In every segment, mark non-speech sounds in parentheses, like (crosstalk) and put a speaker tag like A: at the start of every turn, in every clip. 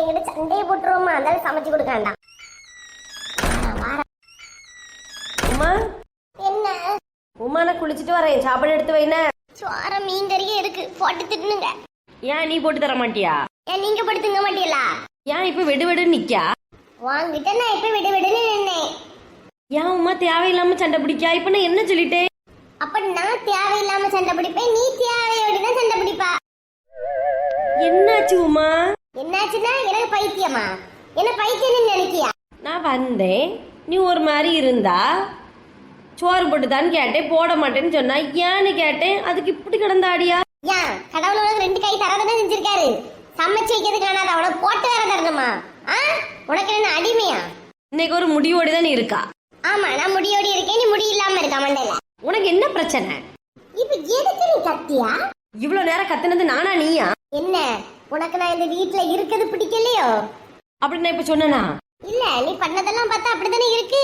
A: மொட்டைங்கிட்ட சண்டையை போட்டுருவோமா? அதனால சமைச்சு கொடுக்க வேண்டாம்.
B: உமா
A: என்ன?
B: உமா நான் குளிச்சுட்டு வரேன். சாப்பாடு எடுத்து வைன.
A: சோற மீன் கறியே இருக்கு. போட்டு திட்டுனுங்க
B: ஏன் நீ போட்டு தர மாட்டியா?
A: ஏன் நீங்க போட்டு திங்க மாட்டீங்களா?
B: ஏன் இப்ப வெடு வெடுன்னு நிக்கா
A: வாங்கிட்ட நான் இப்ப விடு விடுன்னு நின்னேன்.
B: ஏன் உமா தேவையில்லாம சண்டை பிடிக்கா இப்ப நான் என்ன சொல்லிட்டேன்?
A: அப்ப நான் தேவையில்லாம சண்டை பிடிப்பேன் நீ தேவையோடு தான் சண்டை பிடிப்பா.
B: என்னாச்சு உமா?
A: என்னாச்சுன்னா எனக்கு பைத்தியமா? என்ன பைத்தியம்னு நினைக்கியா?
B: நான் வந்தேன். நீ ஒரு மாதிரி இருந்தா? சோறு போட்டுதான்னு கேட்டேன். போட மாட்டேன்னு சொன்னா ஏன்னு கேட்டேன்? அதுக்கு இப்படி கிடந்தாடியா?
A: ஏன் கடவுள் உனக்கு ரெண்டு கை தரதானே செஞ்சிருக்காரு. சமைச்சு வைக்கிறது காணாத உனக்கு போட்டு வேற தரணுமா? ஆ? உனக்கு என்ன அடிமையா?
B: இன்னைக்கு ஒரு முடிவோடி தான் இருக்கா?
A: ஆமா நான் முடியோடி இருக்கேன். நீ முடி இல்லாம இருக்க மண்டையில.
B: உனக்கு என்ன பிரச்சனை?
A: இப்ப எதுக்கு நீ கத்தியா?
B: இவ்வளவு நேரம் கத்துனது நானா நீயா?
A: என்ன? உனக்கு நான் இந்த வீட்ல இருக்கிறது பிடிக்கலையோ?
B: அப்படி நான் இப்ப சொன்னனா?
A: இல்ல நீ பண்ணதெல்லாம் பார்த்தா அப்படித்தானே இருக்கு?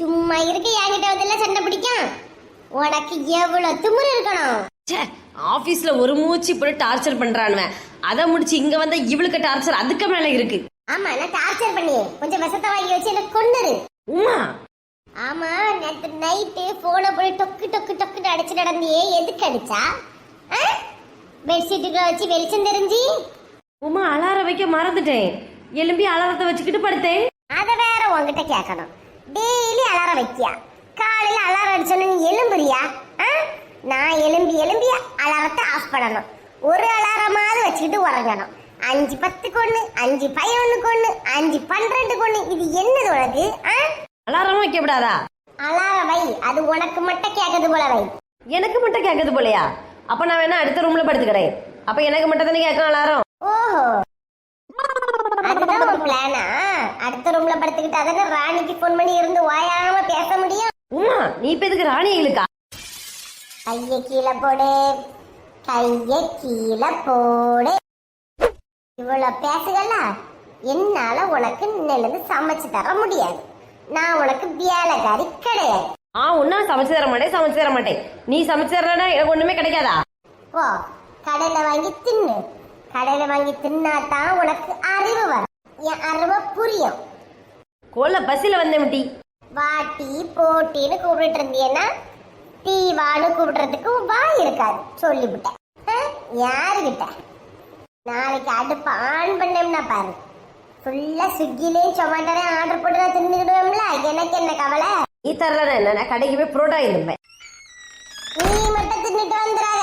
A: சும்மா இருக்கு என்கிட்ட வந்து சண்டை பிடிக்கும்? உனக்கு எவ்வளவு திமிரு இருக்கணும்?
B: ச்சே ஆபீஸ்ல ஒரு மூச்சு இப்படி டார்ச்சர் பண்றானுவன். அதை முடிச்சு இங்க வந்த இவளுக்கு டார்ச்சர் அதுக்கு மேல இருக்கு.
A: ஆமா நான் டார்ச்சர் பண்ணி கொஞ்சம் விஷத்தை வாங்கி வச்சு எனக்கு கொண்டுரு
B: உமா
A: ஆமா நேத்து நைட்டு போனை போய் டொக்கு டொக்கு டொக்குன்னு அடிச்சு நடந்தியே. எதுக்கு அடிச்சா? பெட்ஷீட்டுக்குள்ள வச்சு வெளிச்சம் தெரிஞ்சு?
B: உமா அலாரம் வைக்க மறந்துட்டேன். எலும்பி அலாரத்தை வச்சுக்கிட்டு படுத்தேன்.
A: அதை வேற உன்கிட்ட கேட்கணும். டெய்லி அலாரம் வைக்கியா? காலையில அலாரம் அடிச்சோன்னு நீ எலும்புறியா? நான் எலும்பி எலும்பி அலாரத்தை ஆஃப் பண்ணணும். ஒரு அலாரமாவது வச்சுக்கிட்டு உறங்கணும். அஞ்சு பத்துக்கு ஒண்ணு அஞ்சு பதினொன்னுக்கு ஒண்ணு அஞ்சு பன்னிரெண்டுக்கு ஒண்ணு. இது என்னது உனக்கு?
B: அலாரமும் வைக்க விடாதா?
A: அலாரம் வை. அது உனக்கு மட்டும் கேட்கறது போல வை.
B: எனக்கு மட்டும் கேட்கறது போலையா? அப்ப நான் வேணா அடுத்த ரூம்ல படுத்துக்கிறேன். அப்ப எனக்கு மட்டும் தானே கேட்கும் அலாரம்
A: ஓஹோ. அதுதான் உன் பிளானா அடுத்த ரூம்ல படுத்துக்கிட்டு அதானே ராணிக்கு ஃபோன் பண்ணி இருந்து ஓயாம பேச முடியும்?
B: உமா நீ இப்ப எதுக்கு ராணி இழுக்கா
A: கைய கீழே போடு. கைய கீழே போடு. இவ்வளவு பேசுகல என்னால உனக்கு நிலந்து சமைச்சு தர முடியாது. நான் உனக்கு வேலைக்காரி கிடையாது.
B: ஆ ஒன்னா சமைச்சு தர மாட்டேன் சமைச்சு தர மாட்டேன். நீ சமைச்சு தரலன்னா எனக்கு ஒண்ணுமே கிடைக்காதா?
A: ஓ கடையில வாங்கி தின்னு. கடையில வாங்கி தின்னாதான் உனக்கு அறிவு வரும். என் அறிவு புரியும்.
B: கோல பஸ்ல வந்தேன் டீ
A: வாட்டி போட்டின்னு கூப்பிட்டு இருந்தீங்கன்னா தீவான்னு கூப்பிடுறதுக்கு வாய் இருக்காது. சொல்லிவிட்டேன். ஆ? யாருகிட்ட? நாளைக்கு அடுப்பு ஆன் பண்ணோம்னா பாரு. ஃபுல்லா ஸ்விக்கிலையும் சொமாட்டோலையும் ஆர்டர் போட்டு நான் தின்னுக்கிடுவோம்ல. எனக்கு என்ன கவலை?
B: நீ தரலன்னா என்ன நான் கடைக்கு போய் புரோட்டா இருப்பேன்
A: நீ மட்டும் தின்னுட்டு வந்துடாத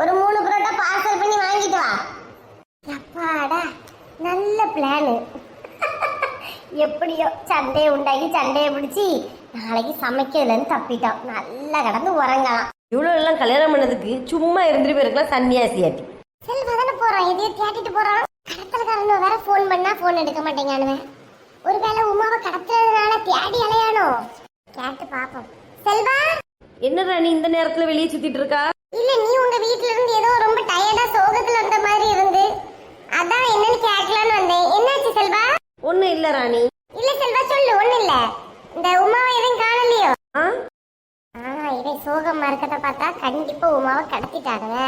A: ஒரு மூணு புரோட்டா பார்சல் பண்ணி வாங்கிட்டு வா. அப்பாடா நல்ல பிளானு எப்படியோ சண்டையை உண்டாக்கி சண்டையை பிடிச்சி நாளைக்கு சமைக்கிறதுலேருந்து தப்பிட்டோம். நல்லா கிடந்து உறங்கலாம்.
B: இவ்வளவு எல்லாம் கல்யாணம் பண்ணதுக்கு சும்மா இருந்துட்டு போயிருக்கலாம் சன்னியாசியாட்டி
A: செல்வா தானே போறான்? இதையே தேட்டிட்டு போறான். கடத்தல்காரன் வேற ஃபோன் பண்ணா ஃபோன் எடுக்க மாட்டேங்கானுவன் ஒருவேளை உமாவை கடத்துறதுனால தேடி அலையானோ? கேட்டு பாப்போம். செல்வா?
B: என்ன ராணி இந்த நேரத்துல வெளியே சுத்திட்டு இருக்கா?
A: இல்ல நீ உங்க வீட்ல இருந்து ஏதோ ரொம்ப டயர்டா சோகத்துல வந்த மாதிரி இருந்து அதான் என்னன்னு கேட்கலான்னு வந்தேன். என்னாச்சு செல்வா?
B: ஒண்ணும் இல்ல ராணி.
A: இல்ல செல்வா சொல்லு ஒண்ணு இல்ல. இந்த உமாவை எதுவும் காணலையோ?
B: ஆ?
A: இவன் சோகமா இருக்கத பார்த்தா கண்டிப்பா உமாவை கடத்திட்டானுங்க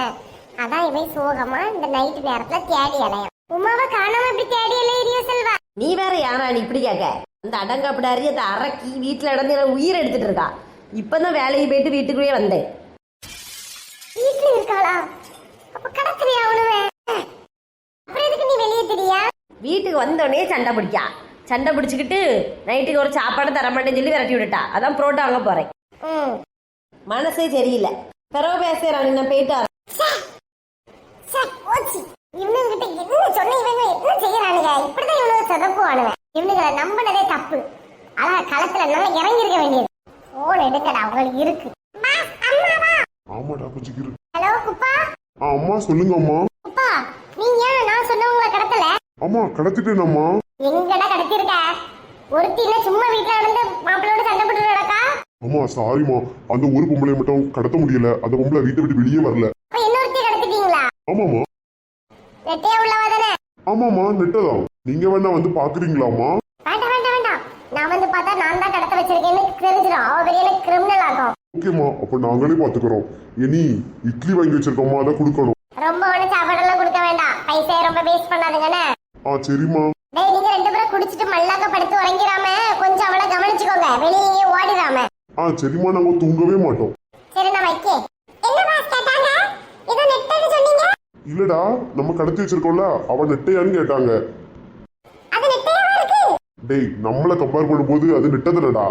A: அதான் இவன் சோகமா இந்த நைட் நேரத்துல தேடி அலையான் உமாவை காணாம இப்படி தேடி அலையிறியோ செல்வா?
B: நீ வேற யாரா நீ இப்படி கேட்க? அந்த அடங்காப்பிடாரி அந்த அரக்கி வீட்டுல நடந்து எனக்கு உயிர் எடுத்துட்டு இருக்கா. இப்பதான் வேலைக்கு போயிட்டு வீட்டுக்குள்ளேயே வந்தேன்.
A: வீட்டுல இருக்காளா? அப்ப கடத்துறியா அவனுவே அப்புறம் எதுக்கு நீ வெளியே தெரியா?
B: வீட்டுக்கு வந்தோடனே சண்டை பிடிக்கா. சண்டை பிடிச்சிக்கிட்டு நைட்டுக்கு ஒரு சாப்பாடு தர மாட்டேன்னு சொல்லி விரட்டி விட்டுட்டா. அதான் புரோட்டா வாங்க போறேன்.
A: ம்.
B: மனசே சரியில்லை. பிறகு பேசுறேன் நான் போயிட்டு. வரேன்.
A: இவனுங்கிட்ட என்ன சொன்ன இவங்க என்ன செய்யறானுங்க? இப்படிதான் இவனுங்க சொதப்புவானுங்க. இவனுங்களை நம்பினதே தப்பு. அதான் களத்துல நல்லா இறங்கிருக்க வேண்டியது. போன் எடுக்கடா உங்களுக்கு இருக்கு.
C: ஆமாடா கொஞ்சம் இரு.
A: ஹலோ குப்பா?
C: அம்மா சொல்லுங்க அம்மா.
A: குப்பா நீங்க ஏன் நான் சொன்னவங்களை கடத்தல?
C: அம்மா கடத்திட்டேனம்மா.
A: எங்கடா கடத்திருக்க ஒருத்தி என்ன சும்மா வீட்டுல நடந்து மாப்பிள்ளோட சண்டை போட்டு நடக்கா?
C: அம்மா சாரிம்மா அந்த ஒரு பொம்பளை மட்டும் கடத்த முடியல. அந்த பொம்பளை வீட்டை விட்டு வெளியே வரல.
A: இன்னொருத்தி கடத்திட்டீங்களா?
C: ஆமாம்மா.
A: நெட்டையா உள்ளவா தானே?
C: ஆமாம்மா நெட்டதான். நீங்க வேணா வந்து பாக்குறீங்களாம்மா?
A: வேண்டாம் வேண்டாம் வேண்டாம். நான் வந்து பார்த்தா நான் தான் கடத்த வச்சிருக்கேன்னு தெரிஞ்சிடும். அவ பெரிய கிரிமினல் ஆகும்
C: ஓகேம்மா அப்ப நாங்களே பாத்துக்கிறோம். இனி இட்லி வாங்கி வச்சிருக்கோம்மா அதை கொடுக்கணும்.
A: ரொம்ப ஒண்ணு சாப்பாடெல்லாம் கொடுக்க வேண்டாம். பைசா ரொம்ப வேஸ்ட் பண்ணாதுங்கண்ணே
C: ஆ சரிம்மா.
D: டேய் நீங்க ரெண்டு பேரும் குடிச்சிட்டு மல்லாக்க படுத்து உறங்கிராம கொஞ்சம் அவளை கவனிச்சுக்கோங்க. வெளியே ஓடிடாம.
C: ஆ சரிம்மா நாங்க தூங்கவே மாட்டோம்.
D: சரி நான் வைக்க என்ன பாஸ் கேட்டாங்க? நெட்டன்னு சொன்னீங்க?
C: இல்லடா நம்ம கடத்தி வச்சிருக்கோம்ல அவ நெட்டையான்னு கேட்டாங்க. டேய் நம்மள கம்பேர் பண்ணும்போது அது நெட்டதுலடா.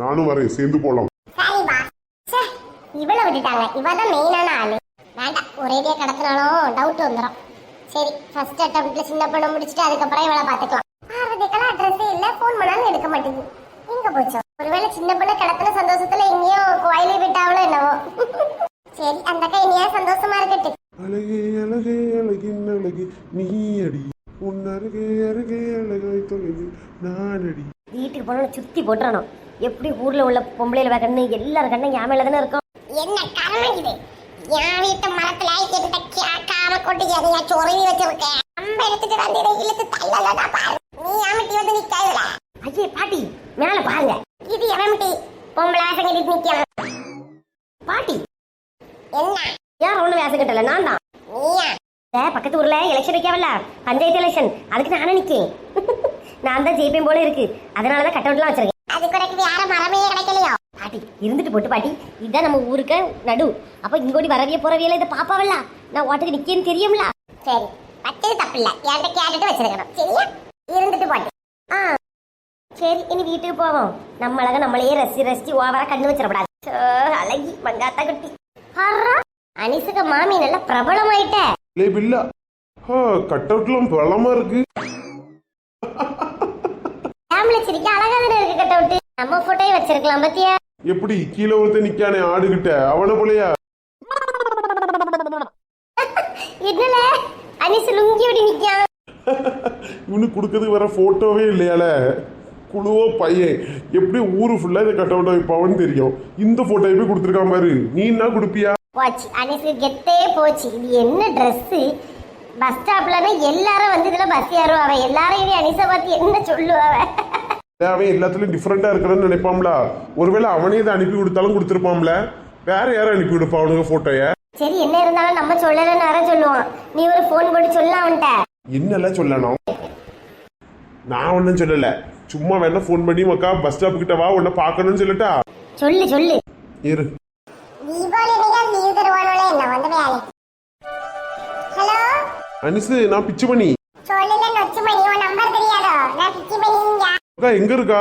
C: நானும் வரேன் சேர்ந்து போலாம்.
D: இவளை விட்டுட்டாங்க. இவ தான் மெயினான ஆளு. வேண்டாம் ஒரேடியா கடத்தினாலும் டவுட் வந்துடும் சரி ஃபர்ஸ்ட் அட்டம்ப்ட்ல சின்ன பொண்ணை முடிச்சுட்டு அதுக்கப்புறம் இவளை பார்த்துக்கலாம். பார்வதிக்கெல்லாம் அட்ரஸே இல்ல ஃபோன் பண்ணாலும் எடுக்க மாட்டேங்குது. எங்க போச்சோ? ஒருவேளை சின்ன பொண்ணை கடத்தின சந்தோஷத்துல எங்கேயோ கோயிலே விட்டாவளோ என்னவோ? சரி அந்த அக்கா இனியா சந்தோஷமா இருக்கட்டு
C: அழகே அழகே அழகின் அழகி நீ அடி. உன் அருகே அருகே அழகாய் தொலைவு நான் அடி.
A: வீட்டுக்கு போனோம் சுத்தி போட்டுறணும். எப்படி ஊர்ல உள்ள பொம்பளையில கண்ணு எல்லாரும் கண்ணு என் மேல தானே இருக்கும்.
D: என்ன கர்ம இது? என் வீட்டு மரத்துல என்கிட்ட கேட்காம கொண்டு எதையா சொருவி வச்சிருக்கேன் நம்ம எடுத்துட்டு வந்து இதை இழுத்து தள்ளலடா பாரு. நீ அமிட்டி வந்து நிக்காதுல
A: ஐயே பாட்டி மேல பாருங்க.
D: இது எவமிட்டி பொம்பளை ஆசங்க நிக்கலாம்.
A: பாட்டி.
D: என்ன?
A: யார் ஒண்ணு வேசம் கட்டல? நான் தான். பக்கத்து ஊர்ல எலெக்ஷன் வைக்கவல்ல பஞ்சாயத்து எலெக்ஷன் அதுக்கு நானே நிக்கேன். (laughs) நான் தான் ஜெயிப்பேன் போல இருக்கு. அதனாலதான் கட் அவுட்லாம் வச்சிருக்கேன்.
D: அது குறைக்கு வேற மரமே கிடைக்கலையோ?
A: பாட்டி இருந்துட்டு போட்டு பாட்டி. இதுதான் நம்ம ஊருக்கு நடு. அப்ப இங்கோடி வரவிய போறவியல இதை பாப்பாவல்ல நான் ஓட்டுக்கு நிக்கேன்னு தெரியும்ல?
D: சரி வச்சது தப்பில்ல. என்கிட்ட கேட்டுட்டு வச்சிருக்கணும். சரியா? இருந்துட்டு போட்டு.
A: ஆ. சரி இனி வீட்டுக்கு போவோம். நம்ம அழகா நம்மளையே ரசி ரசிச்சு ஓவரா கண்ணு வச்சிடக்கூடாது. சோ, அழகி மங்காத்தா குட்டி. ஹர்ரா, அனிசுக மாமி நல்லா பிரபலமாயிட்ட.
C: லே பில்லா. ஆ கட் அவுட்லாம் பலமா இருக்கு.
A: ஃபேமிலி சிரிக்க அழகா தானே இருக்கு கட் அவுட் நம்ம போட்டோயே வச்சிருக்கலாம் பத்தியா?
C: எப்படி கீழே ஒருத்தன் நிக்கானே ஆடுகிட்ட. அவனை போலயா?
A: என்னல? அனிசு லுங்கி ஓடி நிக்கான்
C: இவனுக்கு கொடுக்கறதுக்கு வேற போட்டோவே இல்லையால. குழுவோ பையன் எப்படி ஊரு ஃபுல்லா இதை கட் அவுட் வைப்பாவன்னு தெரியும். இந்த போட்டோ போய் கொடுத்துருக்கான் பாரு. நீ என்ன கொடுப்பியா?
A: போச்சு. அனிசு கெத்தே போச்சு. இது என்ன Dress? பஸ் ஸ்டாப்லன்னா எல்லாரும் வந்து இதுல பஸ் ஏறுவாவ எல்லாரும் இனி அனிசை பார்த்து என்ன சொல்லுவாவ
C: அவன் எல்லாத்துலயும் டிஃப்ரெண்டா இருக்கிறன்னு நினைப்பாம்ல. ஒருவேளை அவனே இதை அனுப்பி கொடுத்தாலும் கொடுத்துருப்பாம்ல. வேற யாரும் அனுப்பி கொடுப்பா அவனுக்கு போட்டோய
A: சரி என்ன இருந்தாலும் நம்ம சொல்லலன்னு வேற சொல்லுவான் நீ ஒரு ஃபோன் போட்டு சொல்ல அவன்கிட்ட.
C: என்னெல்லாம் சொல்லணும்? நான் ஒன்றும் சொல்லல. சும்மா வேணா ஃபோன் பண்ணி மக்கா பஸ் ஸ்டாப் கிட்ட வா உன்னை பார்க்கணும்னு சொல்லட்டா?
A: சொல்லு சொல்லு.
C: இரு.
D: தீபாவளி என்ன வந்து வேலை ஹலோ?
C: அனிசு நான் பிச்சு பண்ணி.
D: சொல்லல நொச்சு மணி உன் நம்பர் தெரியாதோ? நான் பிச்சி பண்ணிங்க
C: அக்கா எங்க இருக்கா?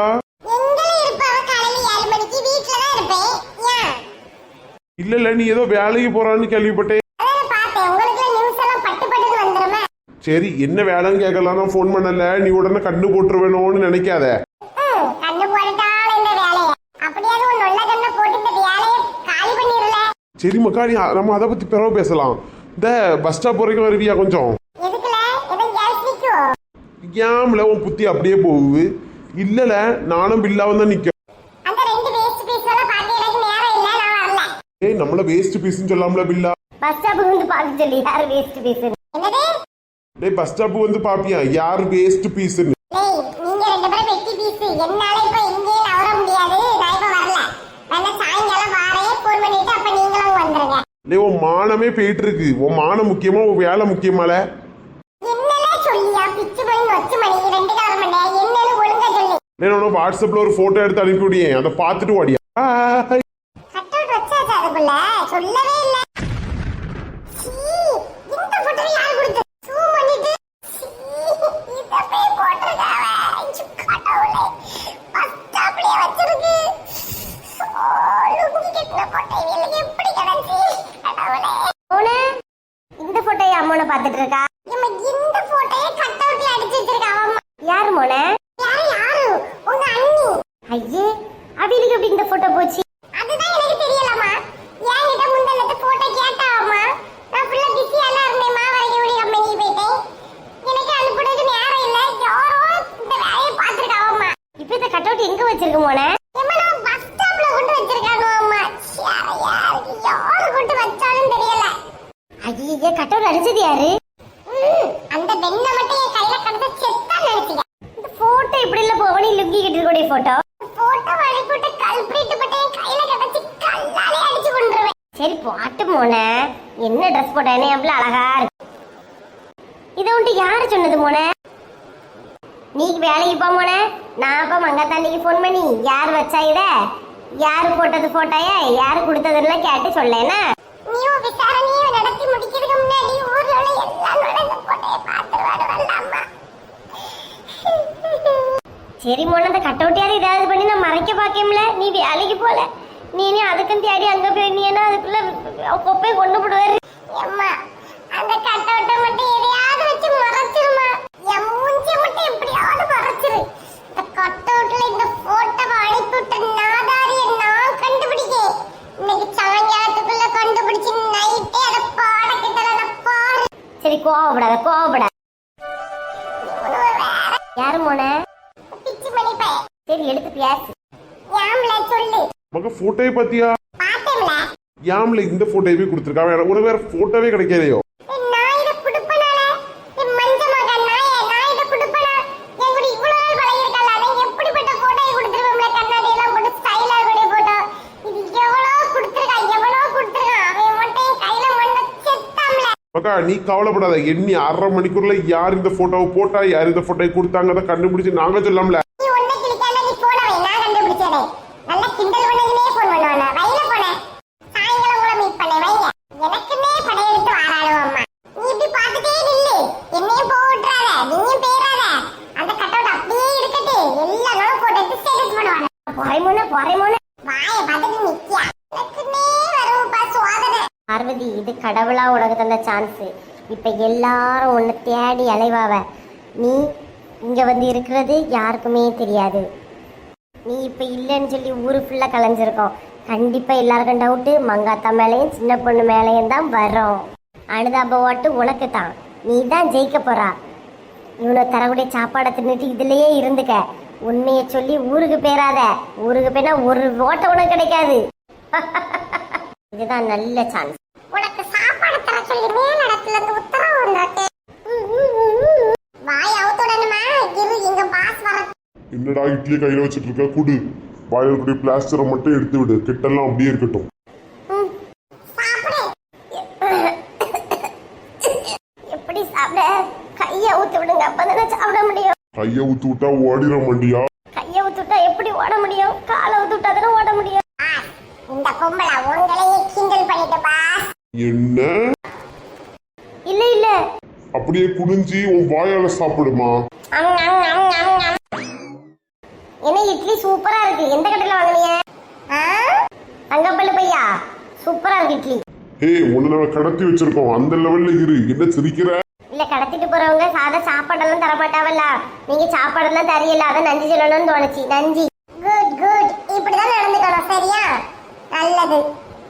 D: எங்க இருப்ப. அவ காலையில ஏழு மணிக்கு வீட்டுல தான் இருப்பேன். ஏன்?
C: இல்ல இல்ல நீ ஏதோ வேலைக்கு போறான்னு கேள்விப்பட்டேன்.
D: அதான் பார்த்தேன். உங்களுக்கு நியூஸ் எல்லாம் பட்டு பட்டுன்னு வந்துருமே.
C: சரி என்ன வேலைன்னு கேட்கலாம். நான் ஃபோன் பண்ணல. நீ உடனே கண்ணு போட்டுருவேணும்னு நினைக்காத
D: ம், கண்ணு போட்டுட்டாலும் இந்த வேலைய அப்படியாவது ஒரு நல்ல கண்ணை போட்டு இந்த வேலையை காலி பண்ணிடல
C: சரி மக்கா நீ நம்ம அதை பத்தி பிறகு பேசலாம். இந்த பஸ் ஸ்டாப் வரைக்கும் வருவியா கொஞ்சம்? ஏம்ல உன் புத்தி அப்படியே போகுது. இல்லல நானும் பில்லாவும் தான்
D: பீஸ் வரல.
C: ஏய் நம்மள வேஸ்ட் பீஸ்னு சொல்லாமல பில்லா?
A: பஸ் ஸ்டாப்புக்கு வந்து பார்த்து சொல்லி யார் வேஸ்ட் பேசு
D: என்னது?
C: டேய் பஸ் ஸ்டாப் வந்து பாப்பியா யார் வேஸ்ட் பீஸ்னு
D: டேய் நீங்க ரெண்டு பேரும் வெட்டி பீஸ் என்னால இப்ப எங்கேயும் நவர முடியாது நான் இப்ப வரல வேணா சாயங்காலம் வாரே ஃபோன் பண்ணிட்டு அப்ப நீங்களும்
C: டேய் உன் மானமே போயிட்டு இருக்கு உன் மானம் முக்கியமா உன் வேலை முக்கியமால? நான் வாட்ஸ்அப்ல ஒரு போட்டோ எடுத்து அனுப்பி விடியேன் அதை பார்த்துட்டு ஓடியா.
A: அவளுக்கு எப்படி இந்த போட்டோ போச்சு
D: அதுதான் எனக்கு தெரியலம்மா என்கிட்ட முந்தனத்து போட்டோ கேட்டாவம்மா நான் ஃபுல்லா பிஸியாலாம் இருந்தேம்மா வரைக்கும் ஓடி கம்பெனிக்கு போயிட்டேன் எனக்கு அனுப்புறதுக்கு நேரம் இல்ல யாரோ இந்த வேலையை பார்த்துருக்காவம்மா
A: இப்போ இந்த கட் அவுட் எங்க வச்சிருக்கு மோனே
D: ஏம்மா நான் பஸ் ஸ்டாப்ல கொண்டு வச்சிருக்காங்க அம்மா யாருக்கு யாரு கொண்டு வச்சாலும் தெரியல
A: ஐயே கட் அவுட் அடிச்சது யாரு
D: ம், அந்த பெண்ணை மட்டும் என் கையில கடத்த செத்தா நினைச்சுக்க
A: இந்த போட்டோ இப்படி இல்ல போவனி லுங்கி கட்டிருக்கூடிய போட்டோ
D: போட்டோ வழிபட்டு கல்பிரிட்டு பட்டு என் கையில கடத்தி கல்லாலே அடிச்சு கொண்டுருவேன்
A: சரி பாட்டு மோனே. என்ன ட்ரெஸ் போட்ட என்ன எவ்வளவு அழகா இருக்கு. இதை உன்ட்டு யாரு சொன்னது மோனே? நீ வேலைக்கு போ மோனே. நான் அப்ப மங்காத்தாண்டிக்கு ஃபோன் பண்ணி யார் வச்சா இத? யாரு போட்டது போட்டாயா யாரு கொடுத்ததுலாம் கேட்டு சொல்லேனா? சரி மோன அந்த கட்டவுட்டியாவது ஏதாவது பண்ணி நான் மறைக்க பார்க்கல நீ வேலைக்கு போல. நீ நீ அதுக்கும் தேடி அங்க போய் நீ என்ன அதுக்குள்ள கொப்பை கொண்டு போடுவாரு.
D: அம்மா அந்த கட்டவுட்டை மட்டும் எதையாவது வச்சு மறைச்சிருமா? என் மூஞ்சி மட்டும் எப்படியாவது மறைச்சிரு. இந்த கட்டவுட்ல இந்த போட்டோவை அனுப்பிவிட்ட நாதாரிய நான் கண்டுபிடிக்கேன் இன்னைக்கு சாயங்காலத்துக்குள்ள கண்டுபிடிச்சு நைட்டே அதை பாடக்கிட்டல பாரு.
A: சரி கோவப்படாத கோவப்படாத. யாரு மோன?
D: பிச்சு மணி பையன்
A: சரி எடுத்து பேசு.
D: ஏம்ல சொல்லு.
C: மக பார்த்தியா
D: பார்த்தேன்ல
C: யாம்ல இந்த போட்டோயவே கொடுத்துருக்கான் வேற ஒரு வேற போட்டோவே கிடைக்கலையோ?
D: கொடுத்துருக்கா கொடுத்துருக்கா.
C: மக்கா நீ கவலைப்படாத. எண்ணி அரை மணிக்கூர்ல யார் இந்த போட்டோவை போட்டா யார் இந்த போட்டோவை கொடுத்தாங்க அதை கண்டுபிடிச்சு நாங்க சொல்லாம்ல
D: கிண்டல் பண்ணதுமே போன் பண்ணுவானா? வயல போனேன். சாயங்காலம் கூட மீட் பண்ணேன். வைங்க எனக்குன்னே படையெடுத்து வாராளோ அம்மா. நீ இப்படி பார்த்துட்டே நில்லு. என்னையும் போட்டுறாத. நீயும் பேராத. அந்த கட்டவுட் அப்படியே இருக்கட்டு. எல்லா நாளும் போட்டு எடுத்து ஸ்டேட்டஸ் பண்ணுவாங்க
A: பொறைமுன்னு பொறைமுன்னு.
D: வாய பார்த்துட்டு நிக்கியா? எனக்குன்னே வரும்ப்பா சுவாதனை.
A: பார்வதி இது கடவுளா உனக்கு தந்த சான்ஸ் இப்ப எல்லாரும் உன்னை தேடி அலைவாவ. நீ இங்க வந்து இருக்கிறது யாருக்குமே தெரியாது. நீ இப்ப இல்லைன்னு சொல்லி ஊரு ஃபுல்லா கலைஞ்சிருக்கோம். கண்டிப்பா எல்லாருக்கும் டவுட்டு மங்காத்தா மேலேயும் சின்ன பொண்ணு மேலேயும் தான் வரும். அனுதாப ஓட்டு உனக்கு தான். நீ தான் ஜெயிக்க போறா. இவனை தரக்கூடிய சாப்பாடை தின்னுட்டு இதுலயே இருந்துக்க. உண்மையை சொல்லி ஊருக்கு பேராத ஊருக்கு போயினா ஒரு ஓட்ட உனக்கு கிடைக்காது. (laughs) இதுதான் நல்ல சான்ஸ்
D: உனக்கு சாப்பாடு தர சொல்லி மேல் இடத்துல இருந்து உத்தரவு வாய் அவுத்துடணுமா இரு எங்க பாஸ் வர
C: என்னடா இட்லியை கையில வச்சுட்டு இருக்க குடு. வாயில் கூடிய பிளாஸ்டரை மட்டும் எடுத்து விடு. கிட்டெல்லாம் அப்படியே இருக்கட்டும்.
D: சாப்பிடு.
A: எப்படி சாப்பிட? கையை ஊத்து விடுங்க. அப்பதானே சாப்பிட முடியும்.
C: கையை ஊத்து விட்டா ஓடிட மாட்டியா?
A: கையை ஊத்து விட்டா எப்படி ஓட முடியும்? காலை ஊத்து விட்டா தானே ஓட முடியும்.
D: இந்த பொம்பளை உங்களையே கிண்டல் பண்ணிட்டு பாஸ்
C: என்ன?
A: இல்ல இல்ல.
C: அப்படியே குனிஞ்சி உன் வாயால சாப்பிடுமா?
A: என்ன இட்லி சூப்பரா இருக்கு? எந்த கடையில வாங்குனீங்க? தங்கப்பள்ளு பையா? சூப்பரா இருக்கு இட்லி.
C: ஏய் உன்னை நம்ம கடத்தி வச்சிருக்கோம். அந்த லெவல்ல இரு. என்ன சிரிக்கிற?
A: இல்ல கடத்திட்டு போறவங்க சாதா சாப்பாடெல்லாம் தர மாட்டாவல்ல நீங்க சாப்பாடெல்லாம் தெரியல. அதை நன்றி சொல்லணும்னு தோணுச்சு. நன்றி
D: குட் குட் இப்படிதான் நடந்துக்கணும் சரியா நல்லது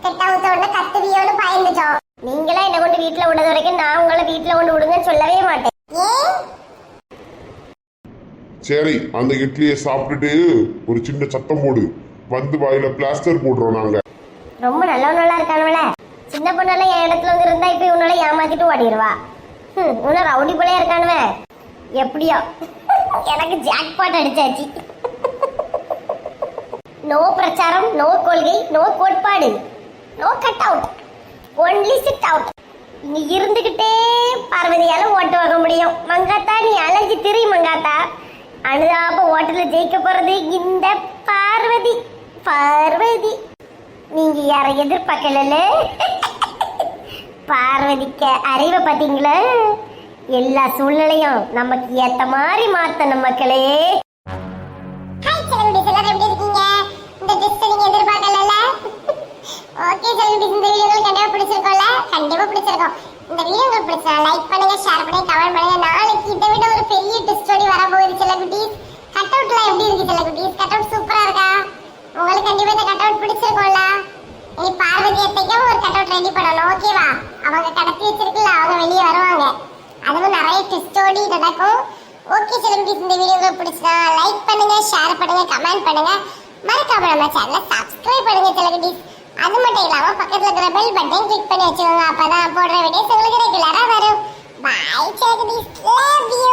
D: கெட்ட ஊத்த உடனே கத்துவியோன்னு பயந்துட்டோம்
A: நீங்களா என்ன கொண்டு வீட்டுல விடுறது வரைக்கும் நான் உங்களை வீட்டுல கொண்டு விடுங்கன்னு சொல்லவே மாட்டேன்
D: ஏன்
C: சரி அந்த இட்லியை சாப்பிட்டுட்டு ஒரு சின்ன சத்தம் போடு. வந்து வாயில பிளாஸ்டர் போடுறோம் நாங்க.
A: ரொம்ப நல்லவங்களா இருக்கானுவல சின்ன பொண்ணெல்லாம் என் இடத்துல வந்து இருந்தா இப்ப இவனால ஏமாத்திட்டு ஓடிடுவா. ஹம், இவனும் ரவுடி போலயே இருக்கானுவே. எப்படியோ. எனக்கு ஜாக்பாட் அடிச்சாச்சு. நோ பிரச்சாரம் நோ கொள்கை நோ கோட்பாடு. No cut out only sit out இங்க இருந்துகிட்டே பார்வதியால ஓட்டு வாங்க முடியும். மங்காத்தா நீ அலைஞ்சு திரி மங்காத்தா. அனுதாப ஓட்டுல ஜெயிக்க போறது இந்த பார்வதி. பார்வதி. நீங்க யார எதிர்பார்க்கல பார்வதிக்க அறிவை பாத்தீங்களா எல்லா சூழ்நிலையும் நமக்கு ஏத்த மாதிரி மாற்றணும் மக்களே.
D: ஓகே செல்வி இந்த வீடியோ உங்களுக்கு கண்டிப்பா பிடிச்சிருக்கோம்ல? கண்டிப்பா பிடிச்சிருக்கும். இந்த வீடியோ உங்களுக்கு பிடிச்சா லைக் பண்ணுங்க ஷேர் பண்ணுங்க கமெண்ட் பண்ணுங்க. நாளைக்கு இதை விட ஒரு பெரிய டிஸ்டோடி வர போகுது குட்டீஸ். கட் அவுட்ல எப்படி இருக்கு செலிபிரிட்டிஸ் கட் அவுட் சூப்பரா இருக்கா? உங்களுக்கு கண்டிப்பா இந்த கட் அவுட் பிடிச்சிருக்கோம்ல. நீ பார்வதி அத்தைக்கும் ஒரு கட் அவுட் ரெடி பண்ணணும் ஓகேவா அவங்க கடத்தி வச்சிருக்கல அவங்க வெளியே வருவாங்க. அதுவும் நிறைய டிஸ்டோடி நடக்கும். ஓகே செலிபிரிட்டிஸ் இந்த வீடியோ உங்களுக்கு பிடிச்சா லைக் பண்ணுங்க ஷேர் பண்ணுங்க கமெண்ட் பண்ணுங்க. மறக்காம நம்ம சேனலை சப்ஸ்கிரைப் பண்ணுங்க செலிபிரிட்டிஸ் அது மட்டும் இல்லாம பக்கத்துல இருக்கிற பெல் பட்டன் கிளிக் பண்ணி வச்சுக்கோங்க. அப்பதான் போடுற வீடியோஸ் உங்களுக்கு ரெகுலரா வரும். பாய் செலிபிரிட்டிஸ் லவ் யூ